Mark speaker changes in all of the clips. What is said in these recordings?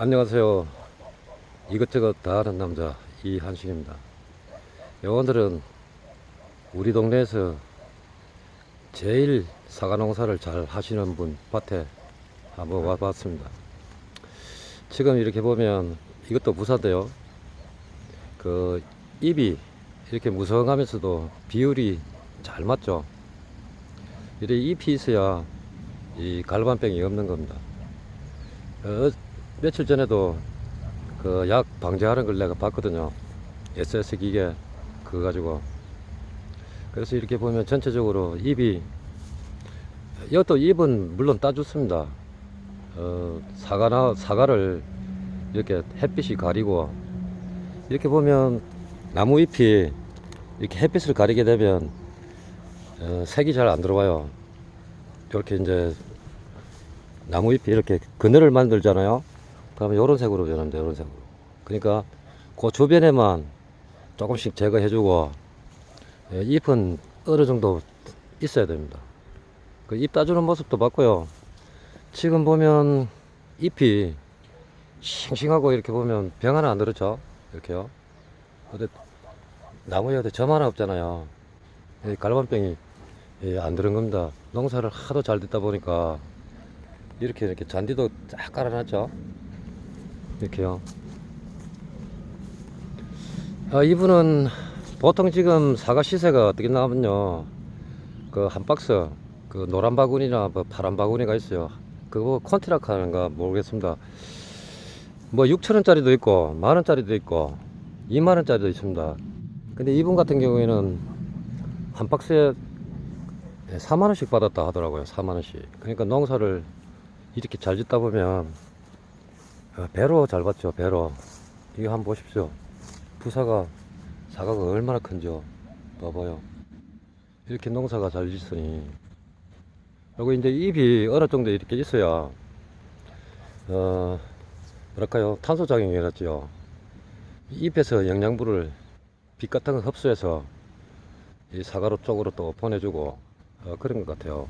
Speaker 1: 안녕하세요. 이것저것 다 하는 남자 이한식입니다. 오늘은 우리 동네에서 제일 사과 농사를 잘 하시는 분 밭에 한번 와봤습니다. 지금 이렇게 보면 이것도 무사인데요. 그 잎이 이렇게 무성하면서도 비율이 잘 맞죠. 이래 잎이 있어야 이 갈반병이 없는 겁니다. 어, 며칠 전에도 그 약 방제하는 걸 내가 봤거든요. SS 기계 그거 가지고. 그래서 이렇게 보면 전체적으로 잎이 이것도 잎은 물론 따줬습니다. 어, 사과나 사과를 이렇게 햇빛이 가리고 이렇게 보면 나무 잎이 이렇게 햇빛을 가리게 되면 어, 색이 잘 안 들어와요. 이렇게 이제 나무 잎이 이렇게 그늘을 만들잖아요. 그러면 이런 색으로 변합니다. 이런 색으로. 그러니까 그 주변에만 조금씩 제거해주고 예, 잎은 어느 정도 있어야 됩니다. 그 잎 따주는 모습도 봤고요. 지금 보면 잎이 싱싱하고 이렇게 보면 병 하나 안 들었죠? 이렇게요. 근데 나무에 점 하나 없잖아요. 이 갈반병이 예, 안 들은 겁니다. 농사를 하도 잘 됐다 보니까 이렇게 이렇게 잔디도 쫙 깔아놨죠. 이렇게요. 아, 이분은 보통 지금 사과 시세가 어떻게 나오면요. 그 한 박스 그 노란 바구니나 뭐 파란 바구니가 있어요. 그거 컨트락 하는가 모르겠습니다. 뭐 6천원짜리도 있고 만원짜리도 있고 2만원짜리도 있습니다. 근데 이분 같은 경우에는 한 박스에 4만원씩 받았다 하더라고요. 4만원씩. 그러니까 농사를 이렇게 잘 짓다 보면 어, 배로 잘 받죠. 배로. 이거 한번 보십시오. 부사가 사과가 얼마나 큰지요. 봐봐요. 이렇게 농사가 잘 짓으니 그리고 이제 잎이 어느 정도 이렇게 있어야 어 뭐랄까요 탄소 작용이 일어났죠. 잎에서 영양분을 빛 같은 거 흡수해서 이 사과로 쪽으로 또 보내주고 어, 그런 것 같아요.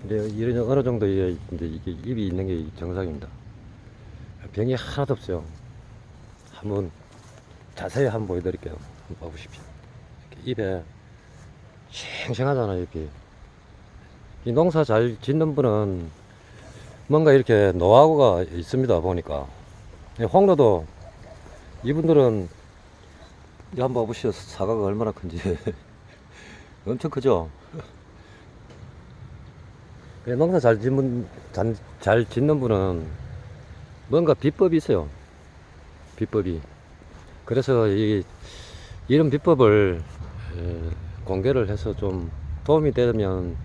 Speaker 1: 근데 이런 어느 정도 이제 이게 잎이 있는 게 정상입니다. 병이 하나도 없어요. 한번 자세히 한번 보여드릴게요. 한번 봐보십시오. 이렇게 입에 싱싱하잖아요, 잎이. 이 농사 잘 짓는 분은 뭔가 이렇게 노하우가 있습니다, 보니까. 이 홍로도 이분들은 이 한번 봐보시죠. 사과가 얼마나 큰지. 엄청 크죠? 예, 농사 잘 짓는, 잘, 잘 짓는 분은 뭔가 비법이 있어요. 비법이. 그래서 이, 이런 비법을 에, 공개를 해서 좀 도움이 되면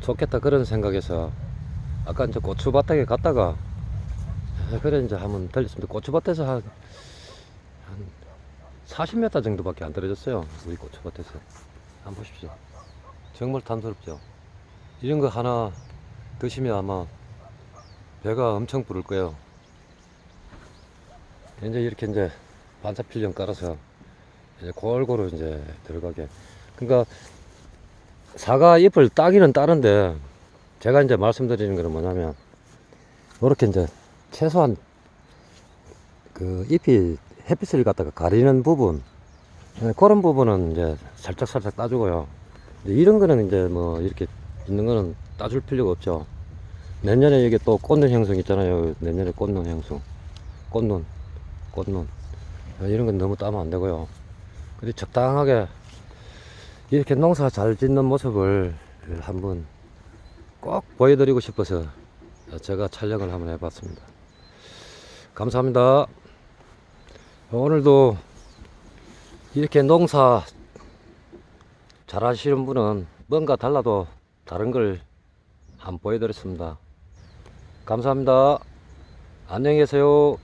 Speaker 1: 좋겠다 그런 생각에서 아까 이제 고추밭에 갔다가 에, 그래 이제 한번 들렸습니다. 고추밭에서 한, 한 40m 정도밖에 안 떨어졌어요. 우리 고추밭에서. 한번 보십시오. 정말 탐스럽죠. 이런 거 하나 드시면 아마 배가 엄청 부를 거예요. 이제 이렇게 이제 반사필름 깔아서 이제 골고루 이제 들어가게. 그러니까 사과 잎을 따기는 따는데 제가 이제 말씀드리는 거는 뭐냐면 이렇게 이제 최소한 그 잎이 햇빛을 갖다가 가리는 부분 네, 그런 부분은 이제 살짝 살짝 따주고요. 이런 거는 이제 뭐 이렇게 있는 거는 따줄 필요가 없죠. 내년에 이게 또 꽃눈 형성 있잖아요. 내년에 꽃눈 형성. 꽃눈, 꽃눈. 아, 이런 건 너무 따면 안 되고요. 근데 적당하게 이렇게 농사 잘 짓는 모습을 한번 꼭 보여드리고 싶어서 제가 촬영을 한번 해봤습니다. 감사합니다. 오늘도 이렇게 농사 잘 하시는 분은 뭔가 달라도 다른 걸 한번 보여드렸습니다. 감사합니다. 안녕히 계세요.